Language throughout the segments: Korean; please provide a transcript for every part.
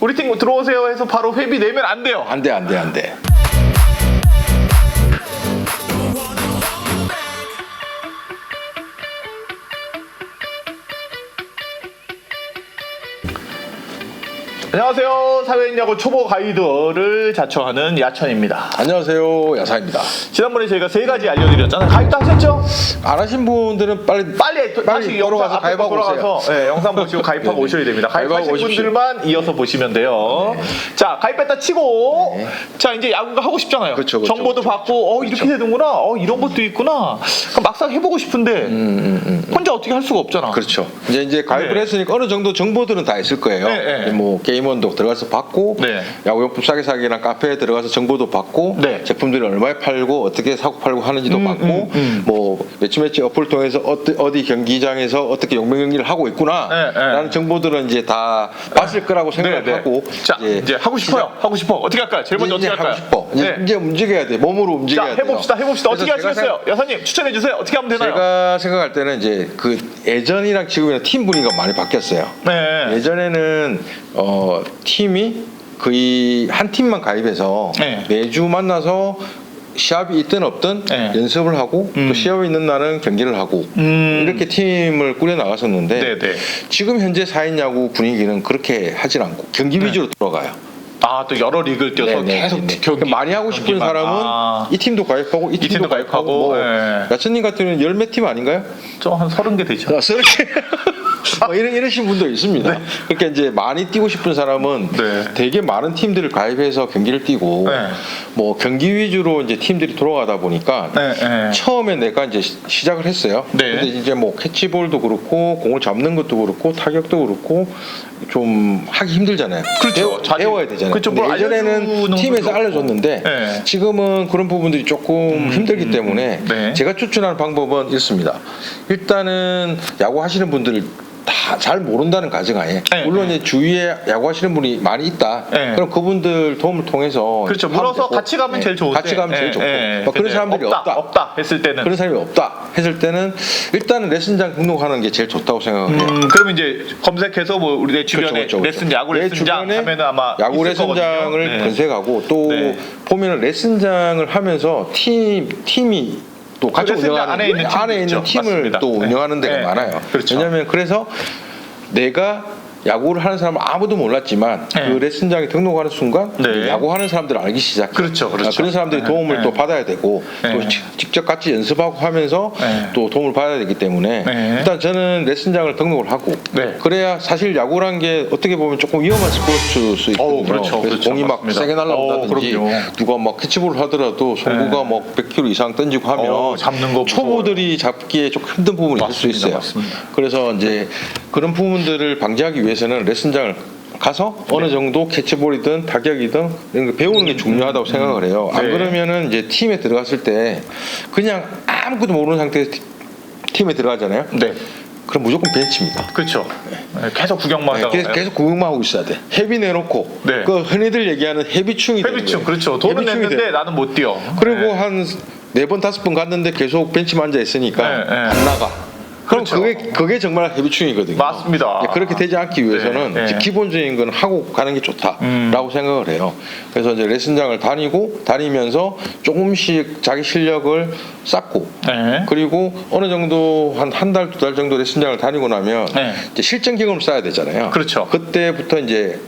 우리 팀 들어오세요 해서 바로 회비 내면 안 돼요. 안 돼, 안 돼, 안 돼. 안녕하세요. 사회인 야구 초보 가이드를 자처하는 야천입니다. 안녕하세요, 야사입니다. 지난번에 저희가 세 가지 알려드렸잖아요. 가입도 하셨죠? 안 하신 분들은 빨리 빨리, 또 빨리 다시 걸어가서 앞에 가입하고 돌아가서 네, 영상 보시고 가입하고 네네. 오셔야 됩니다. 가입하고 가입하신 오십시오. 분들만 이어서 보시면 돼요. 자, 가입했다 치고 네. 자 이제 야구가 하고 싶잖아요. 그쵸, 그쵸, 정보도 그쵸, 받고 어 이렇게 되는구나. 어 이런 것도 있구나. 그럼 막상 해보고 싶은데 혼자 어떻게 할 수가 없잖아. 음, 그렇죠. 이제 이제 가입을 네. 했으니까 어느 정도 정보들은 다 있을 거예요. 네, 네. 뭐 게임 원도 들어가서 받고, 네. 야구용품 싸게 사기랑 카페에 들어가서 정보도 받고, 네. 제품들이 얼마에 팔고 어떻게 사고 팔고 하는지도 음, 받고, 음, 음. 뭐 매치 매치 어플 통해서 어디, 어디 경기장에서 어떻게 용병 경기를 하고 있구나라는 네, 네. 정보들은 이제 다 봤을 거라고 네, 생각을 네. 하고, 자 이제, 하고 싶어요. 하고 싶어. 어떻게 할까요? 제일 먼저 이제 어떻게 하고 할까요? 싶어. 이제, 네. 이제 움직여야 돼. 몸으로 자 움직여야 돼요. 해봅시다. 해봅시다. 어떻게 하시겠어요? 여사님 추천해 주세요. 어떻게 하면 되나요? 제가 생각할 때는 이제 그 예전이랑 지금이랑 팀 분위기가 많이 바뀌었어요. 네. 예전에는 어, 팀이 거의 한 팀만 가입해서 네. 매주 만나서 시합이 있든 없든 네. 연습을 하고 음. 또 시합이 있는 날은 경기를 하고 음. 이렇게 팀을 꾸려 나갔었는데 네, 네. 지금 현재 4인 야구 분위기는 그렇게 하진 않고 경기 위주로 돌아가요. 아 또 여러 리그를 뛰어서 네, 네, 계속 네, 네. 경기 그러니까 많이 하고 싶은 경기만. 사람은 아, 이 팀도 가입하고 이 팀도, 팀도 가입하고, 가입하고, 뭐 네. 야천님 같은 경우는 열몇 팀 아닌가요? 저 한 서른 개 되죠. 자, 저렇게 뭐 이런 이러신 분도 있습니다. 그러니까 이제 많이 뛰고 싶은 사람은 네. 되게 많은 팀들을 가입해서 경기를 뛰고 네. 뭐 경기 위주로 이제 팀들이 돌아가다 보니까 네, 네. 처음에 내가 이제 시- 시작을 했어요. 네. 근데 이제 뭐 캐치볼도 그렇고 공을 잡는 것도 그렇고 타격도 그렇고 좀 하기 힘들잖아요. 그렇죠. 배워, 배워야 되잖아요. 그렇죠. 뭘 예전에는 팀에서 알려줬는데. 네. 지금은 그런 부분들이 조금 힘들기 때문에 네. 제가 추천하는 방법은 이렇습니다. 일단은 야구 하시는 분들 다 잘 모른다는 가정하에 네, 물론 네. 이제 주위에 야구 하시는 분이 많이 있다. 네. 그럼 그분들 도움을 통해서 그렇죠. 하면 물어서 되고, 같이 가면 네. 제일 좋은데. 같이 가면 제일 예, 좋고 예. 뭐 그런 근데 사람들이 없다, 없다. 없다 했을 때는. 그런 사람이 없다 했을 때는 일단은 레슨장 등록하는 게 제일 좋다고 생각을 해요. 음, 그러면 이제 검색해서 뭐 우리 내 주변에 그렇죠, 그렇죠, 그렇죠. 레슨 야구 내 레슨장 하면은 아마 야구 레슨장을. 네. 검색하고 또 네. 보면은 레슨장을 하면서 팀 팀이 또 같이 그 운영하는 안에 있는 안에 있는. 팀을 맞습니다. 또 네. 운영하는 데가 네. 많아요. 그렇죠. 왜냐하면 그래서 내가 야구를 하는 사람은 아무도 몰랐지만 네. 그 레슨장에 등록하는 순간 네. 야구하는 사람들을 알기 시작. 그렇죠, 그렇죠. 런 사람들이 네. 도움을 네. 또 받아야 되고 네. 또 지- 직접 같이 연습하고 하면서 네. 또 도움을 받아야 되기 때문에 네. 일단 저는 레슨장을 등록을 하고 네. 그래야 사실 야구란 게 어떻게 보면 조금 위험한 스포츠일 수 있거든요. 어우, 그렇죠, 래서 그렇죠. 공이 막 맞습니다. 세게 날라온다든지 어, 그럼요. 누가 막 캐치볼을 하더라도 송구가 네. 뭐 100km 이상 던지고 하면 어, 잡는 거 초보들이 잡기에 좀 힘든 부분이 있을 수 맞습니다, 있어요. 맞습니다. 그래서 이제 그런 부분들을 방지하기 위해서 는 레슨장을 가서 네. 어느 정도 캐치볼이든 타격이든 이런 거 배우는 게 중요하다고 생각을 해요. 안 네. 그러면은 이제 팀에 들어갔을 때 그냥 아무것도 모르는 상태에서 팀- 팀에 들어가잖아요. 네. 그럼 무조건 벤치입니다. 그렇죠. 네, 계속 구경만 네, 하다가 계속, 계속 구경만 하고 있어야 돼. 헤비 내놓고 네. 그 흔히들 얘기하는 헤비충이 되는 거예요. 그렇죠. 돈은 헤비충이 냈는데 되는 나는 못 뛰어. 그리고 네. 한 네 번 다섯 번 갔는데 계속 벤치만 앉아 있으니까 네, 네. 안 나가. 그럼 그렇죠. 그게 그게 정말 헤비충이거든요. 맞습니다. 네, 그렇게 되지 않기 위해서는 네, 네. 기본적인 건 하고 가는 게 좋다라고 음. 생각을 해요. 그래서 이제 레슨장을 다니고 다니면서 조금씩 자기 실력을 쌓고 네. 그리고 어느 정도 한 한 달 두달 정도 레슨장을 다니고 나면 네. 이제 실전 경험을 쌓아야 되잖아요. 그렇죠. 그때부터 이제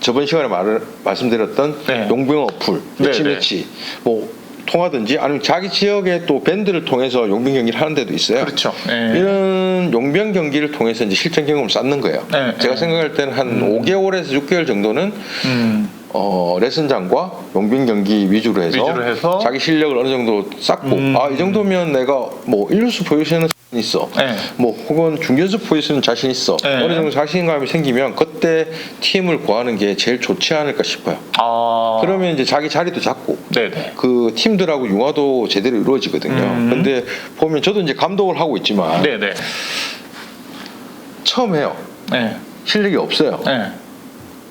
저번 시간에 말을 말씀드렸던 네. 용병 어플, 네, 매치 네. 매치 뭐 통하든지 아니면 자기 지역의 또 밴드를 통해서 용병 경기를 하는 데도 있어요. 그렇죠. 네. 이런 용병 경기를 통해서 이제 실전 경험을 쌓는 거예요. 네, 제가 네. 생각할 때는 한 5개월에서 6개월 정도는 음. 어, 레슨장과 용병 경기 위주로 해서, 위주로 해서 자기 실력을 어느 정도 쌓고 음. 아이 정도면 내가 뭐 1루수 포지션은 있어 네. 뭐 혹은 중견수 포지션은 자신 있어 네. 어느 정도 자신감이 생기면 그때 팀을 구하는 게 제일 좋지 않을까 싶어요 아. 그러면 이제 자기 자리도 잡고 네네. 그 팀들하고 융화도 제대로 이루어지거든요 음. 근데 보면 저도 이제 감독을 하고 있지만 네네. 처음 해요 네. 실력이 없어요 네.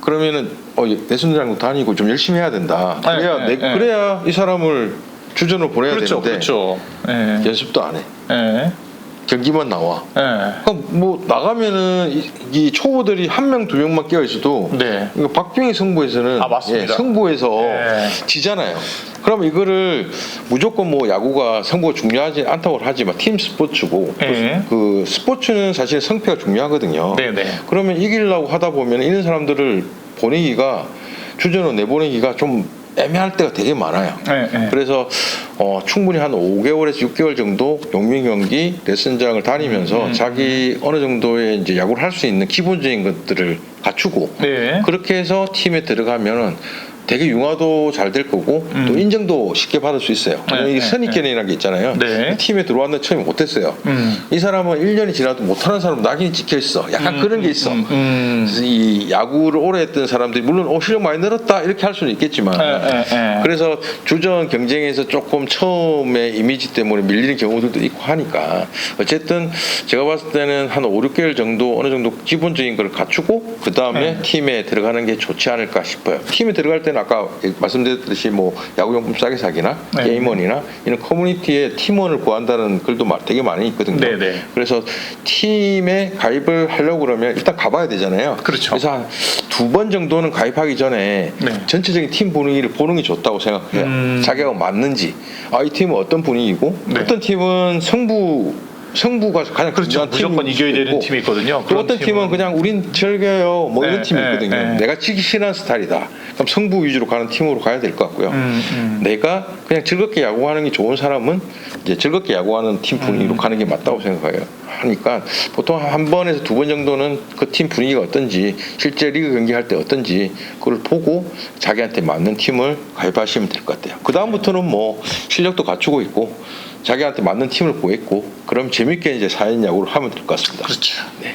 그러면은 어, 레슨장도 다니고 좀 열심히 해야 된다. 네, 그래야 네, 내, 네. 그래야 이 사람을 주전으로 보내야 그렇죠. 되는데 그렇죠. 네. 연습도 안 해. 네. 경기만 나와. 예. 그러니까 뭐 나가면은 이, 이 초보들이 한 명 두 명만 끼어 있어도 네. 이거 박빙의 승부에서는 아, 맞습니다. 예, 승부에서 네. 지잖아요. 그럼 이거를 무조건 뭐 야구가 승부가 중요하지 않다고 하지만 팀 스포츠고 또 네. 그 스포츠는 사실 성패가 중요하거든요. 네 네. 그러면 이기려고 하다 보면 이런 사람들을 보내기가 주전으로 내보내기가 좀 애매할 때가 되게 많아요. 네, 네. 그래서 어, 충분히 한 5개월에서 6개월 정도 용병 경기 레슨장을 다니면서 음, 자기 어느 정도의 이제 야구를 할 수 있는 기본적인 것들을 갖추고 네. 그렇게 해서 팀에 들어가면은 되게 융화도 잘 될 거고 음. 또 인정도 쉽게 받을 수 있어요. 네, 이게 네, 선입견이라는 게 있잖아요. 네. 팀에 들어왔는데 처음에 못했어요. 음. 이 사람은 1년이 지나도 못하는 사람 낙인이 찍혀 있어. 약간 그런 게 있어. 음, 음. 그래서 이 야구를 오래 했던 사람들이 물론 어, 실력 많이 늘었다 이렇게 할 수는 있겠지만 예, 예, 예. 그래서 주전 경쟁에서 조금 처음에 이미지 때문에 밀리는 경우들도 있고 하니까 어쨌든 제가 봤을 때는 한 5, 6개월 정도 어느 정도 기본적인 걸 갖추고 그 다음에 네. 팀에 들어가는 게 좋지 않을까 싶어요. 팀에 들어갈 때는 아까 말씀드렸듯이 뭐 야구용품 싸게 사기나 네. 게임원이나 이런 커뮤니티에 팀원을 구한다는 글도 마- 되게 많이 있거든요. 네, 네. 그래서 팀에 가입을 하려고 그러면 일단 가봐야 되잖아요. 그렇죠. 그래서 한 두 번 정도는 가입하기 전에 네. 전체적인 팀 분위기를 보는 게 좋다고 생각해요. 음. 자기가 맞는지, 아 이 팀은 어떤 분위기고, 네. 어떤 팀은 성부 성부가 가장 그렇죠. 무조건 이겨야 되는 팀이 있거든요. 또 어떤 팀은 그냥 우린 즐겨요, 뭐 이런 네, 팀이 네, 있거든요. 네. 내가 지기 싫어하는 스타일이다. 그럼 성부 위주로 가는 팀으로 가야 될 것 같고요. 음, 음. 내가 그냥 즐겁게 야구하는 게 좋은 사람은 이제 즐겁게 야구하는 팀 음. 분위기로 가는 게 맞다고 생각해요. 하니까 보통 한 번에서 두 번 정도는 그 팀 분위기가 어떤지 실제 리그 경기할 때 어떤지 그걸 보고 자기한테 맞는 팀을 가입하시면 될 것 같아요. 그 다음부터는 뭐 실력도 갖추고 있고 자기한테 맞는 팀을 구했고 그럼 재밌게 이제 사연 야구를 하면 될 것 같습니다. 그렇죠. 네.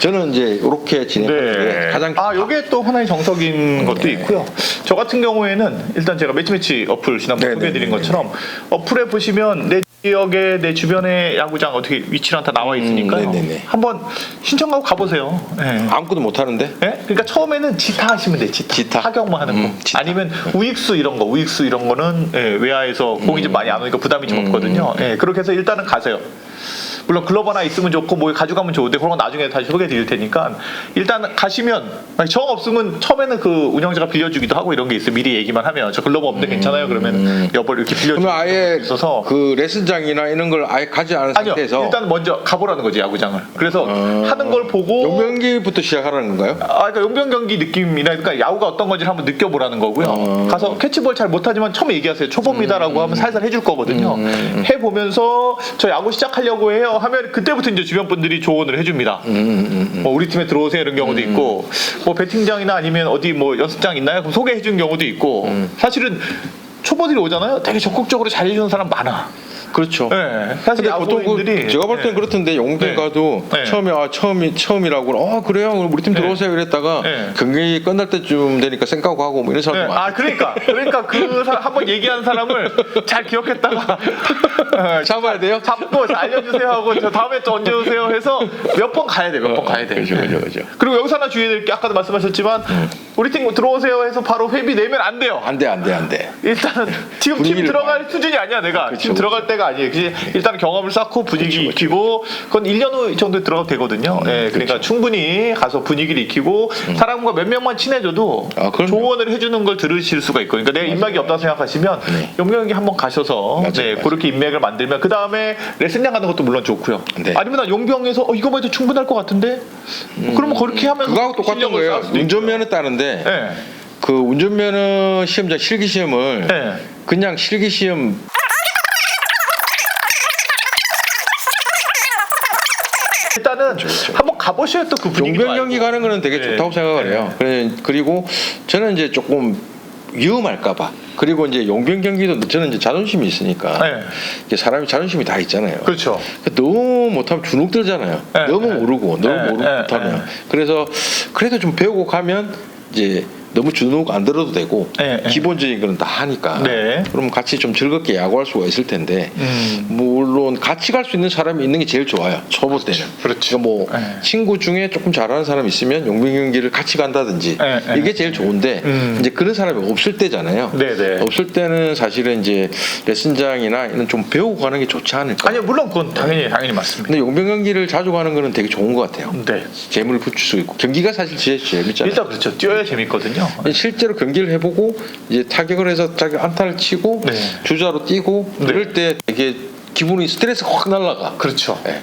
저는 이제 이렇게 진행하는 게 네. 가장 아, 요게 또 하나의 정석인 것도 네. 있고요. 저 같은 경우에는 일단 제가 매치매치 어플 지난번에 네, 소개해드린 네, 네, 것처럼 어플에 보시면 내 지역에 내 주변에 야구장 어떻게 위치랑 다 나와 있으니까요. 음, 네, 네, 네. 한번 신청하고 가보세요. 네. 아무것도 못 하는데 예? 그러니까 처음에는 지타 하시면 돼. 지타. 지타. 타격만 하는 거. 음, 지타. 아니면 우익수 이런 거. 우익수 이런 거는 예, 외야에서 공이 좀 많이 안 오니까 부담이 좀 음. 없거든요. 예, 그렇게 해서 일단은 가세요. 물론 글러브 하나 있으면 좋고 뭐 가져가면 좋은데 그런 건 나중에 다시 소개해 드릴 테니까 일단 가시면 정 없으면 처음에는 그 운영자가 빌려주기도 하고 이런 게 있어요. 미리 얘기만 하면 저 글러브 없는데 괜찮아요. 그러면 여벌 이렇게 빌려주고 음. 그러면 아예 있어서 그 레슨장이나 이런 걸 아예 가지 않은 아니요. 상태에서 일단 먼저 가보라는 거지 야구장을. 그래서 어. 하는 걸 보고 용병기부터 시작하라는 건가요? 아, 그러니까 용병 경기 느낌이나 그러니까 야구가 어떤 건지 를 한번 느껴보라는 거고요. 어. 가서 캐치볼 잘 못하지만 처음에 얘기하세요. 초보입니다라고 하면 살살 해줄 거거든요. 해보면서 저 야구 시작하려고 해요. 하면 그때부터 이제 주변 분들이 조언을 해줍니다. 뭐 우리 팀에 들어오세요 이런 경우도 있고 뭐 배팅장이나 아니면 어디 뭐 연습장 있나요? 그럼 소개해준 경우도 있고 사실은 초보들이 오잖아요. 되게 적극적으로 잘해주는 사람 많아. 그렇죠. 네. 사실 근데 보통 그 야구인들이 제가 볼 땐 네. 그렇던데 용병 네. 가도 네. 처음에 아 처음이 처음이라고 어 그래요 그럼 우리 팀 네. 들어오세요 이랬다가 네. 경기 끝날 때쯤 되니까 생각하고 뭐 이런 네, 사람도 많아. 아 그러니까 그러니까 그 한번 얘기한 사람을 잘 기억했다가 어, 잡아야 돼요? 잡고 자, 알려주세요 하고 저 다음에 또 언제 오세요 해서 몇 번 가야 돼 몇 번 가야 돼. 그죠 그죠 그죠. 그리고 여기서 하나 주의해야 될 게 아까도 말씀하셨지만 우리 팀 들어오세요 해서 바로 회비 내면 안 돼요. 안 돼 안 돼 안 돼. 일단은 지금 팀 분위기를 들어갈 수준이 아니야 내가 그쵸, 팀 들어갈 때가 아니에요. 그치? 일단 경험을 쌓고 분위기 익히고 그건 1년 후 정도 들어가도 되거든요. 예, 그러니까 충분히 가서 분위기를 익히고 사람과 몇 명만 친해져도 아, 그럼요. 조언을 해주는 걸 들으실 수가 있고 그러니까 내 인맥이 없다 생각하시면 용병이 한번 가셔서 맞아요, 네, 맞아요. 그렇게 인맥을 만들면 그 다음에 레슨장 가는 것도 물론 좋고요. 네. 아니면 난 용병에서 어, 이거만 해도 충분할 것 같은데 그러면 그렇게 하면 그거하고 똑같은 실력을 거예요. 쌓을 수도 있고요. 운전면허 따는데 예. 그 운전면허 시험장 실기 시험을 예. 그냥 실기 시험 일단은 한번 가보셔야 또 그 분위기 용병 경기 가는 거는 되게 네. 좋다고 생각을 네. 해요. 그래- 그리고 저는 이제 조금 위험할까봐. 그리고 이제 용병 경기도 저는 이제 자존심이 있으니까 네. 이게 사람이 자존심이 다 있잖아요. 그렇죠. 너무 못하면 주눅 들잖아요. 네, 너무 네. 모르고 너무 네, 모르고 네, 못하면. 네. 그래서 그래도 좀 배우고 가면 이제 너무 주눅 안 들어도 되고 네, 네. 기본적인 거는 다 하니까 네. 그럼 같이 좀 즐겁게 야구할 수가 있을 텐데 음. 물론 같이 갈 수 있는 사람이 있는 게 제일 좋아요 초보 때는 그렇죠. 그러니까 뭐 네. 친구 중에 조금 잘하는 사람 있으면 용병 경기를 같이 간다든지. 이게 제일 좋은데 음. 이제 그런 사람이 없을 때잖아요 네, 네. 없을 때는 사실은 이제 레슨장이나 이런 좀 배우고 가는 게 좋지 않을까 아니요 물론 그건 당연히 당연히 맞습니다. 근데 용병 경기를 자주 가는 거는 되게 좋은 것 같아요 네. 재물을 붙일 수 있고 경기가 사실 제일 재밌잖아요 일단 그렇죠. 뛰어야 재밌거든요. 실제로 경기를 해보고 이제 타격을 해서 자기 안타를 치고 네. 주자로 뛰고 네. 그럴 때 되게 기분이 스트레스가 확 날라가. 그렇죠. 네.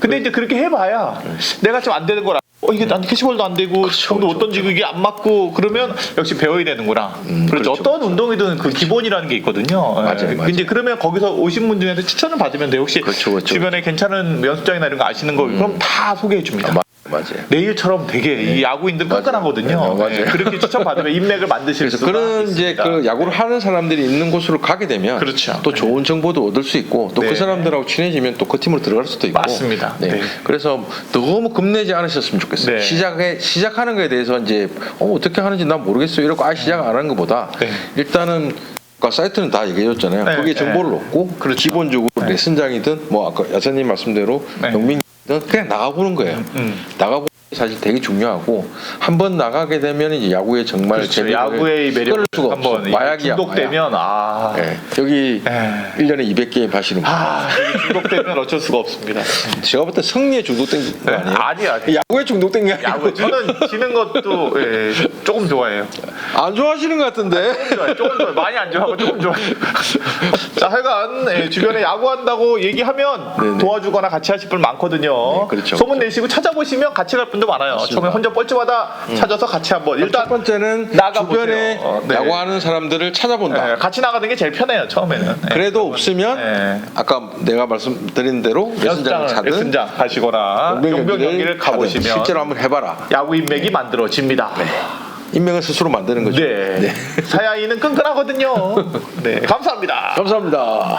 근데 이제 그렇게 해봐야 내가 좀 안 되는 거라. 어 이게 난 캐치볼도 안 되고 정도 못 던지고 이게 안 맞고 그러면 역시 배워야 되는구나. 음, 그렇죠. 그렇죠. 어떤 운동이든 그 기본이라는 게 있거든요. 맞아요, 예. 맞아요. 이제 그러면 거기서 오신 분 중에서 추천을 받으면 돼요. 혹시 그렇죠, 그렇죠. 주변에 괜찮은 연습장이나 이런 거 아시는 거 그럼 다 소개해 줍니다. 마- 맞아요. 내일처럼 되게 이 야구인들 맞아요. 끈끈하거든요. 네, 맞아요. 예, 그렇게 추천 받으면 인맥을 만드실 수가 그런 이제 있습니다. 그 야구를 하는 사람들이 있는 곳으로 가게 되면 그렇죠. 또 좋은 정보도 얻을 수 있고 또그 네. 사람들하고 친해지면 또 그 팀으로 들어갈 수도 있고 맞습니다. 네. 네. 그래서 너무 겁내지 않으셨으면 좋겠어요. 네. 시작에 시작하는 거에 대해서 이제 어, 어떻게 하는지 난 모르겠어요. 이러고 아예 시작 안 하는 것보다 네. 일단은 아까 사이트는 다 얘기해줬잖아요. 네, 네. 정보를 얻고 그렇죠. 기본적으로 레슨장이든 뭐 아까 야사님 말씀대로 네. 영민이든 그냥 나가보는 거예요. 음. 나가보는 게 사실 되게 중요하고 한 번 나가게 되면 이제 야구에 정말 그렇죠. 야구의 매력 끊을 수가 없어. 한번 마약이야. 중독되면 아. 예. 여기 에. 1년에 200게임 하시는 분. 아 중독되면 어쩔 수가 없습니다. 제가 볼 때 승리에 중독된 거 네, 아니에요? 아니야. 야구에 중독된 게 아니고 야구 저는 지는 것도 예, 조금 좋아해요. 안 좋아하시는 것 같은데. 좋아요. 조금 좋아요. 많이 안 좋아하고 조금 좋아요. 자, 하여간 예, 주변에 야구한다고 얘기하면 네네. 도와주거나 같이 하실 분 많거든요. 네, 그렇죠, 소문 그렇죠. 내시고 찾아보시면 같이 갈 분도 많아요. 맞습니다. 음. 처음에 혼자 뻘쭘하다 찾아서 같이 한번 첫 일단 번째는 나가보세요. 주변에 어, 네. 야구 하는 사람들을 찾아본다. 예, 같이 나가는 게 제일 편해요. 처음에는. 예. 그래도 없으면 예. 아까 내가 말씀드린 대로 레슨장을 연습장을 찾든 레슨장 가시거나 용병 경기를 가보시면 실제로 한번 해봐라. 야구 인맥이 만들어집니다. 인명을 스스로 만드는 거죠. 네. 사야이는 끈끈하거든요. 네. 감사합니다. 감사합니다.